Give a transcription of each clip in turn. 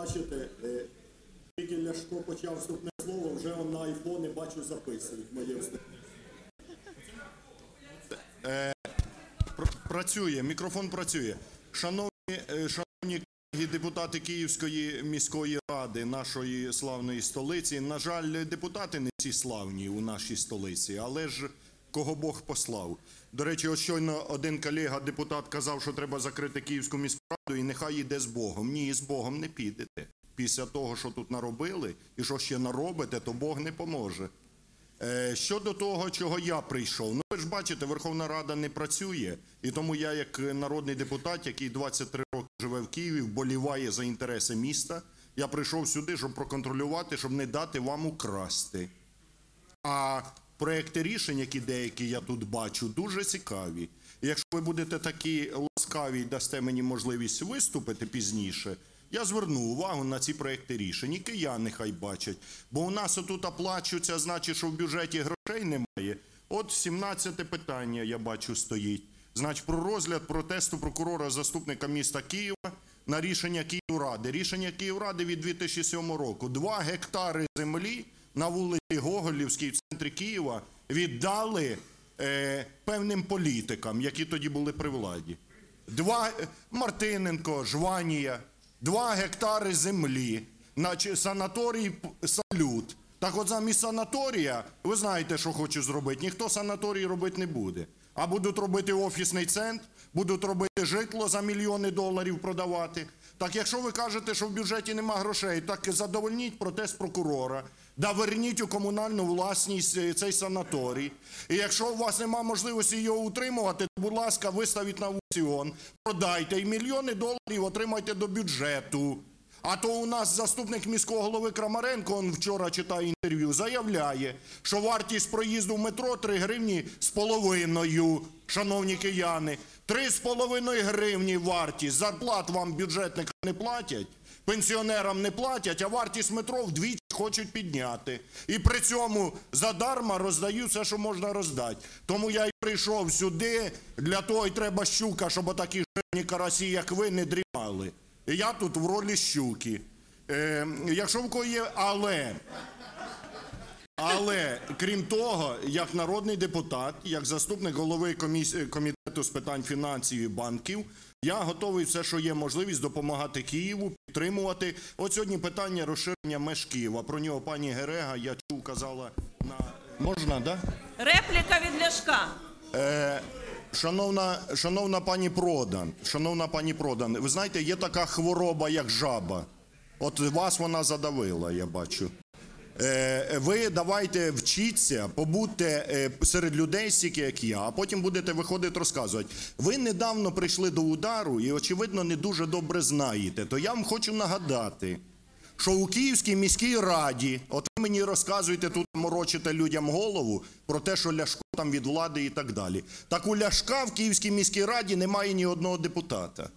Бачите, е, тільки Ляшко почав вступне слово, вже он на айфони бачу записують моє вступне. Працює, мікрофон працює. Е, шановні колеги, депутати Київської міської ради, нашої славної столиці. На жаль, депутати не всі славні у нашій столиці, але ж кого Бог послав. До речі, ось щойно один колега, депутат, казав, що треба закрити Київську міську раду і нехай йде з Богом. Ні, з Богом не підете. Після того, що тут наробили і що ще наробите, то Бог не поможе. Е, Щодо того, чого я прийшов, ну ви ж бачите, Верховна Рада не працює, і тому я, як народний депутат, який 23 роки живе в Києві, вболіває за інтереси міста. Я прийшов сюди, щоб проконтролювати, щоб не дати вам украсти. А проекти рішень, які деякі я тут бачу, дуже цікаві. Якщо ви будете такі ласкаві і дасте мені можливість виступити пізніше, я зверну увагу на ці проекти рішень. І кияни хай бачать. Бо у нас отут оплачується, значить, що в бюджеті грошей немає. От 17 питання, я бачу, стоїть. Значить, про розгляд протесту прокурора заступника міста Києва на рішення Київради. Рішення Київради від 2007 року. Два гектари землі на вулиці Гоголівській в центрі Києва віддали е, певним політикам, які тоді були при владі. Два е, Мартиненко, Жванія, два гектари землі, наче санаторій салют. Так от замість санаторія, ви знаєте, що хочу зробити. Ніхто санаторій робити не буде. А будуть робити офісний центр, будуть робити житло за мільйони доларів продавати. Так якщо ви кажете, що в бюджеті нема грошей, так задовольніть протест прокурора, да верніть у комунальну власність е, цей санаторій. І якщо у вас нема можливості його утримувати, то, будь ласка, виставіть на аукціон, продайте і мільйони доларів отримайте до бюджету. А то у нас заступник міського голови Крамаренко, он вчора читає інтерв'ю, заявляє, що вартість проїзду в метро 3 гривні з половиною, шановні кияни. 3 з половиною гривні вартість. Зарплат вам бюджетникам не платять, пенсіонерам не платять, а вартість метро вдвічі хочуть підняти. І при цьому задарма роздають все, що можна роздати. Тому я й прийшов сюди, для того й треба щука, щоб отакі жирні карасі, як ви, не дрімали. І я тут в ролі щуки. Е, якщо в кого є, але. Але крім того, як народний депутат, як заступник голови комітету з питань фінансів і банків, я готовий все, що є можливість, допомагати Києву, підтримувати. От сьогодні питання розширення меж Києва. Про нього пані Герега, я чув, казала на можна, да? Репліка від Ляшка. Шановна, шановна пані Продан, шановна пані Продан, ви знаєте, є така хвороба, як жаба. От вас вона задавила, я бачу. Е, ви давайте вчіться, побудьте е, серед людей, стільки як я, а потім будете виходити розказувати. Ви недавно прийшли до удару і, очевидно, не дуже добре знаєте. То я вам хочу нагадати, що у Київській міській раді, от ви мені розказуєте тут морочите людям голову про те, що Ляшко там від влади і так далі. Так у Ляшка в Київській міській раді немає ні одного депутата.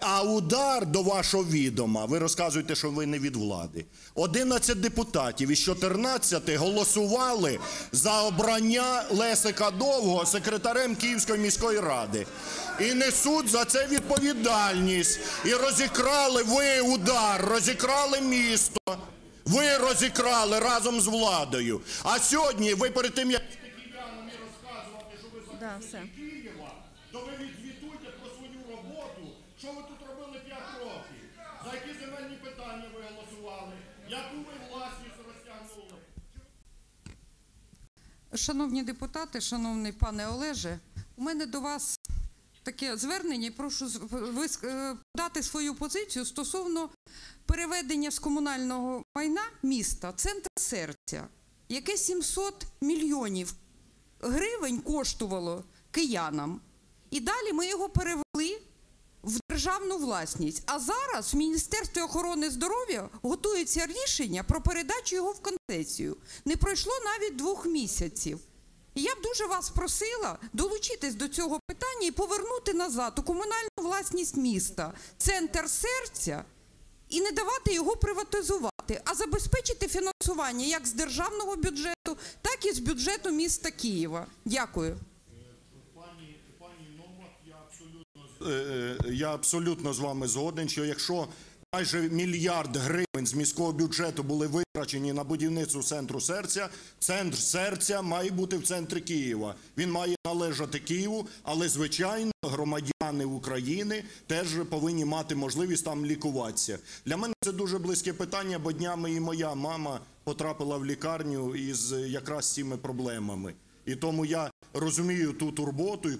А удар до вашого відома, ви розказуєте, що ви не від влади. 11 депутатів із 14 голосували за обрання Лесика Довгого секретарем Київської міської ради. І несуть за це відповідальність. І розікрали ви удар, розікрали місто. Ви розікрали разом з владою. А сьогодні ви перед тим, як розказувати, що Да, все. Києва, то ви відзвітуйте про свою роботу, що ви тут робили 5 років, за які земельні питання ви голосували, яку ви власність розтягнули. Шановні депутати, шановний пане Олеже, у мене до вас таке звернення. Прошу е, дати свою позицію стосовно переведення з комунального майна міста центр серця, яке 700 мільйонів гривень коштувало киянам. І далі ми його перевели державну власність. А зараз в Міністерстві охорони здоров'я готується рішення про передачу його в концесію. Не пройшло навіть двох місяців. І я б дуже вас просила долучитись до цього питання і повернути назад у комунальну власність міста центр серця і не давати його приватизувати, а забезпечити фінансування як з державного бюджету, так і з бюджету міста Києва. Дякую. Пані, пані Новак, я абсолютно, з- е, е, я абсолютно з вами згоден, що якщо майже мільярд гривень з міського бюджету були витрачені на будівництво центру серця. Центр серця має бути в центрі Києва. Він має належати Києву, але звичайно громадяни України теж повинні мати можливість там лікуватися. Для мене це дуже близьке питання, бо днями і моя мама потрапила в лікарню із якраз цими проблемами. І тому я розумію ту турботу і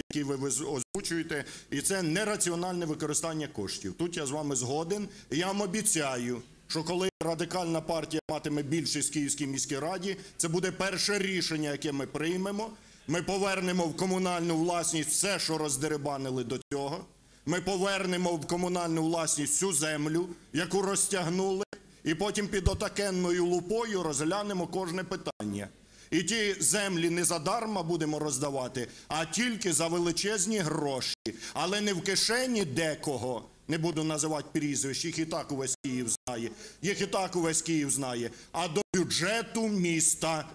клопіт, який ви озвучуєте, і це нераціональне використання коштів. Тут я з вами згоден. І я вам обіцяю, що коли радикальна партія матиме більшість в Київській міській раді, це буде перше рішення, яке ми приймемо. Ми повернемо в комунальну власність все, що роздерибанили до цього. Ми повернемо в комунальну власність всю землю, яку розтягнули, і потім під отакенною лупою розглянемо кожне питання. І ті землі не задарма будемо роздавати, а тільки за величезні гроші. Але не в кишені декого, не буду називати прізвищ, їх і так увесь Київ знає, їх і так увесь Київ знає, а до бюджету міста.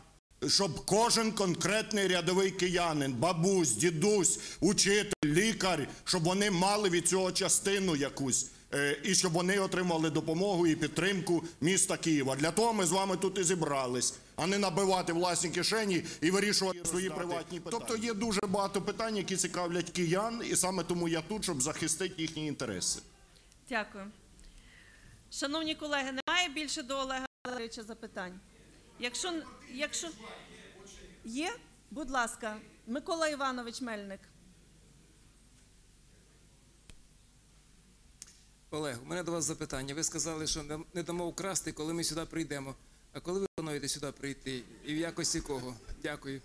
Щоб кожен конкретний рядовий киянин, бабусь, дідусь, учитель, лікар, щоб вони мали від цього частину якусь, е, і щоб вони отримали допомогу і підтримку міста Києва. Для того ми з вами тут і зібрались, а не набивати власні кишені і вирішувати свої приватні питання. Тобто є дуже багато питань, які цікавлять киян, і саме тому я тут, щоб захистити їхні інтереси. Дякую. Шановні колеги, немає більше до Олега Валерійовича запитань? Якщо, якщо є, будь ласка, Микола Іванович Мельник. Олег, у мене до вас запитання. Ви сказали, що не- дамо вкрасти, коли ми сюди прийдемо. А коли ви плануєте сюди прийти? І в якості кого? Дякую.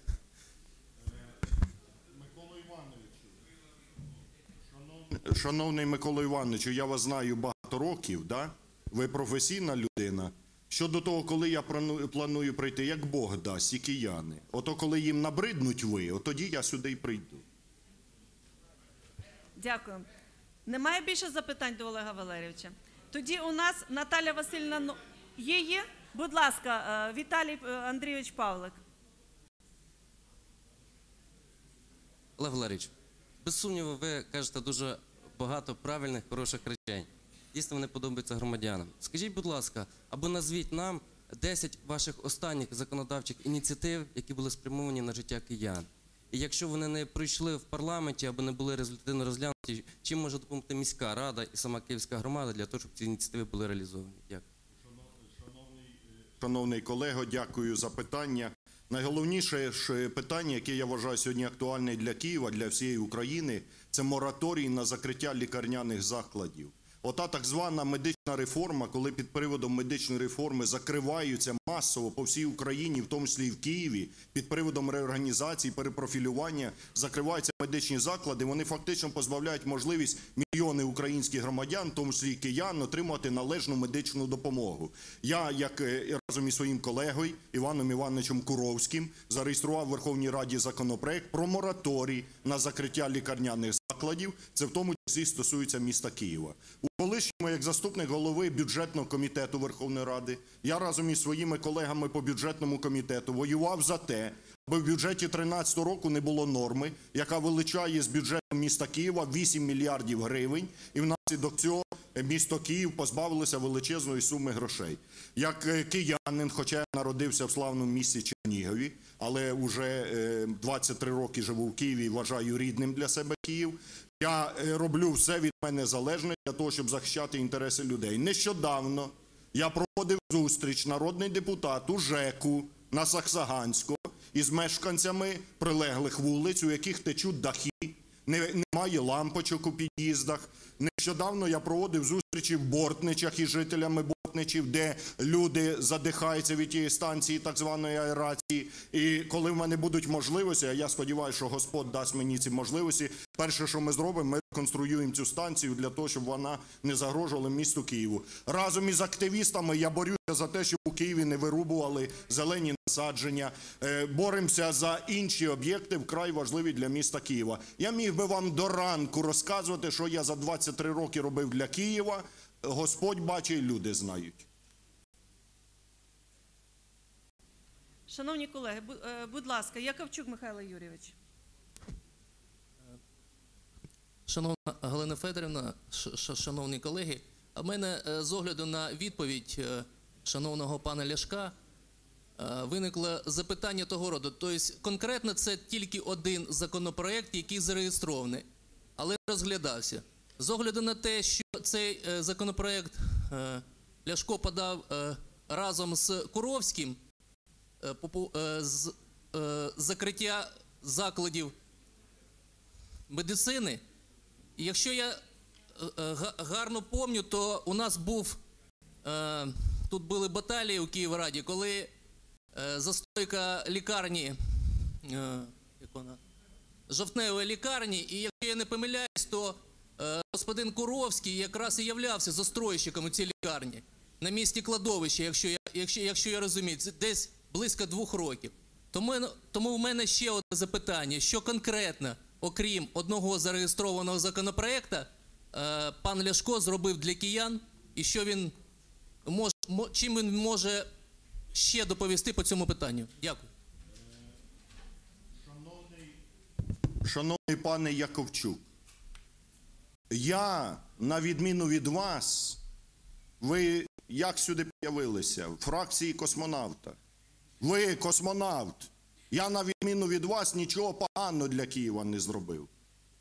Микола Івановичу. Шановний Микола Івановичу, я вас знаю багато років, да? ви професійна людина. Щодо того, коли я планую прийти, як Бог дасть, і кияни. Ото коли їм набриднуть ви, от тоді я сюди й прийду. Дякую. Немає більше запитань до Олега Валерійовича. Тоді у нас Наталя Васильівна Но- є. Є? Будь ласка, е, Віталій е, Андрійович Павлик. Олег Валерійович, без сумніву, ви кажете дуже багато правильних, хороших речей. Дійсно, вони подобаються громадянам. Скажіть, будь ласка, або назвіть нам 10 ваших останніх законодавчих ініціатив, які були спрямовані на життя киян. І якщо вони не пройшли в парламенті або не були результативно розглянуті, чим може допомогти міська рада і сама київська громада для того, щоб ці ініціативи були реалізовані? Дякую. Шановний колего, дякую за питання. Найголовніше питання, яке я вважаю сьогодні актуальне для Києва, для всієї України, це мораторій на закриття лікарняних закладів. Ота так звана медична реформа, коли під приводом медичної реформи закриваються масово по всій Україні, в тому числі і в Києві, під приводом реорганізації, перепрофілювання, закриваються медичні заклади. Вони фактично позбавляють можливість мільйони українських громадян, в тому числі і киян, отримати належну медичну допомогу. Я, як е, разом із своїм колегою Іваном Івановичем Куровським, зареєстрував в Верховній Раді законопроект про мораторій на закриття лікарняних закладів. Це в тому числі стосується міста Києва. У колишньому, як заступник голови бюджетного комітету Верховної Ради, я разом із своїми колегами по бюджетному комітету воював за те, аби в бюджеті 13 року не було норми, яка величає з бюджету міста Києва 8 мільярдів гривень, і внаслідок цього місто Київ позбавилося величезної суми грошей. Як е, киянин, хоча я народився в славному місті Чернігові, але вже е, 23 роки живу в Києві і вважаю рідним для себе Київ. Я е, роблю все від мене залежне для того, щоб захищати інтереси людей. Нещодавно я проводив зустріч народний депутат у ЖЕКу на Саксаганського із мешканцями прилеглих вулиць, у яких течуть дахи, немає лампочок у під'їздах. Нещодавно я проводив зустрічі в Бортничах із жителями Бортничів, де люди задихаються від тієї станції так званої аерації. І коли в мене будуть можливості, а я сподіваюся, що Господь дасть мені ці можливості, перше, що ми зробимо, ми конструюємо цю станцію для того, щоб вона не загрожувала місту Києву. Разом із активістами я борюся за те, щоб у Києві не вирубували зелені насадження. Е, Боремося за інші об'єкти, вкрай важливі для міста Києва. Я міг би вам до ранку розказувати, що я за 23 роки робив для Києва. Господь бачить, і люди знають. Шановні колеги, е, будь ласка, Яковчук Михайло Юрійович. Шановна Галина Федорівна, шановні колеги, А в мене е, з огляду на відповідь е, шановного пана Ляшка виникло запитання того роду. Тобто, конкретно це тільки один законопроект, який зареєстрований, але не розглядався. З огляду на те, що цей е, законопроект е, Ляшко подав е, разом з Куровським з закриття закладів медицини. Якщо я га- гарно пам'ятаю, то у нас був тут були баталії у Київраді, коли застойка лікарні, як вона, жовтневої лікарні, і якщо я не помиляюсь, то господин Куровський якраз і являвся застройщиком у цій лікарні на місці кладовища, якщо я, якщо, якщо я розумію, десь близько двох років. Тому, тому в мене ще одне запитання: що конкретно, окрім одного зареєстрованого законопроекта, е, пан Ляшко зробив для киян, і що він мож, мо- чим він може ще доповісти по цьому питанню? Дякую. Шановний пане Яковчук, я, на відміну від вас, ви як сюди з'явилися? В фракції космонавта. Ви космонавт. Я, на відміну від вас, нічого поганого для Києва не зробив.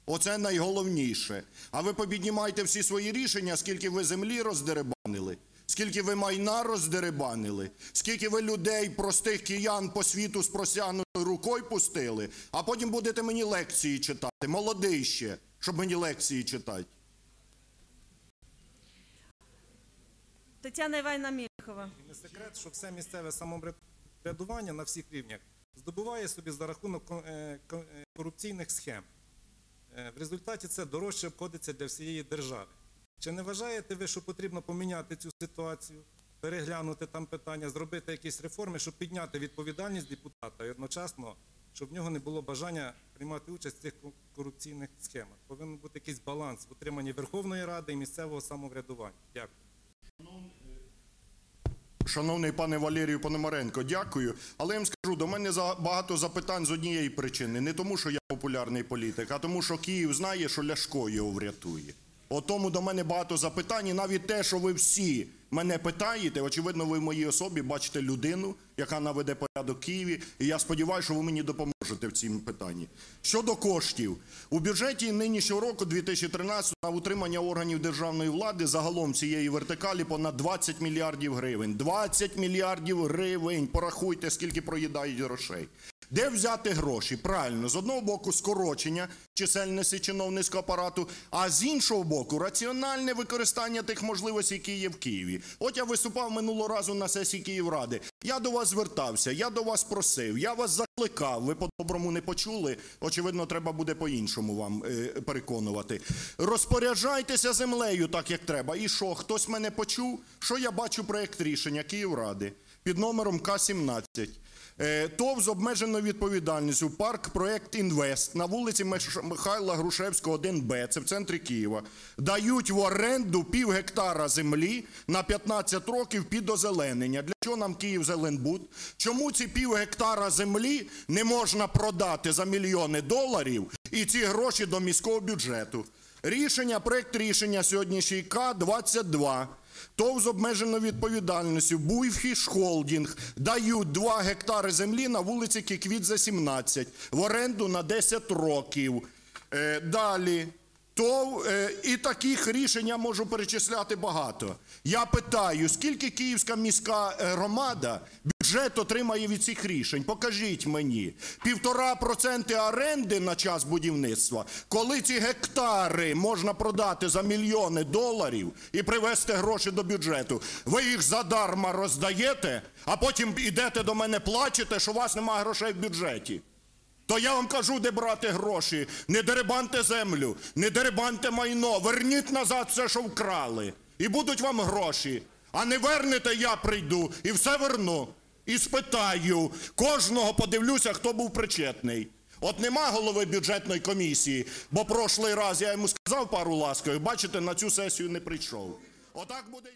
Оце найголовніше. А ви побіднімайте всі свої рішення, скільки ви землі роздеребанили, скільки ви майна роздеребанили, скільки ви людей, простих киян по світу з просягнутою рукою пустили, а потім будете мені лекції читати. Молодий ще, щоб мені лекції читати. Тетяна Іванівна Міхова. Не секрет, що все місцеве самоврядування на всіх рівнях здобуває собі за рахунок е, е, корупційних схем. Е, В результаті це дорожче обходиться для всієї держави. Чи не вважаєте ви, що потрібно поміняти цю ситуацію, переглянути там питання, зробити якісь реформи, щоб підняти відповідальність депутата і одночасно, щоб в нього не було бажання приймати участь в цих корупційних схемах? Повинен бути якийсь баланс в утриманні Верховної Ради і місцевого самоврядування. Дякую. Шановний пане Валерію Пономаренко, дякую. Але я вам скажу, до мене багато запитань з однієї причини. Не тому, що я популярний політик, а тому, що Київ знає, що Ляшко його врятує. От тому до мене багато запитань, і навіть те, що ви всі мене питаєте, очевидно, ви в моїй особі бачите людину, яка наведе порядок в Києві, і я сподіваюся, що ви мені допоможете в цьому питанні. Щодо коштів, у бюджеті нинішнього року, 2013, на утримання органів державної влади загалом цієї вертикалі понад 20 мільярдів гривень. 20 мільярдів гривень. Порахуйте, скільки проїдають грошей. Де взяти гроші? Правильно, з одного боку скорочення чисельності чиновницького апарату, а з іншого боку раціональне використання тих можливостей, які є в Києві. От я виступав минулого разу на сесії Київради. Я до вас звертався, я до вас просив, я вас закликав. Ви по-доброму не почули. Очевидно, треба буде по-іншому вам е, переконувати. Розпоряджайтеся землею так, як треба. І що, хтось мене почув? Що я бачу проєкт рішення Київради під номером К-17. Е, ТОВ з обмеженою відповідальністю парк проект Інвест на вулиці Михайла Грушевського, 1Б, це в центрі Києва, дають в оренду пів гектара землі на 15 років під озеленення. Для чого нам Київ Зеленбуд? Чому ці пів гектара землі не можна продати за мільйони доларів і ці гроші до міського бюджету? Рішення, проект рішення сьогоднішній К-22. ТОВ з обмеженою відповідальністю Буйфіш Холдінг дають 2 гектари землі на вулиці Кіквіт за 17 в оренду на 10 років. Е, далі. То е, і таких рішень я можу перечисляти багато. Я питаю, скільки Київська міська е, громада бюджет отримає від цих рішень? Покажіть мені. Півтора проценти оренди на час будівництва, коли ці гектари можна продати за мільйони доларів і привезти гроші до бюджету. Ви їх задарма роздаєте, а потім ідете до мене плачете, що у вас немає грошей в бюджеті. То я вам кажу, де брати гроші. Не деребаньте землю, не деребаньте майно, верніть назад все, що вкрали. І будуть вам гроші. А не вернете, я прийду і все верну. І спитаю, кожного подивлюся, хто був причетний. От нема голови бюджетної комісії, бо прошлий раз я йому сказав пару ласкових, бачите, на цю сесію не прийшов. Отак буде.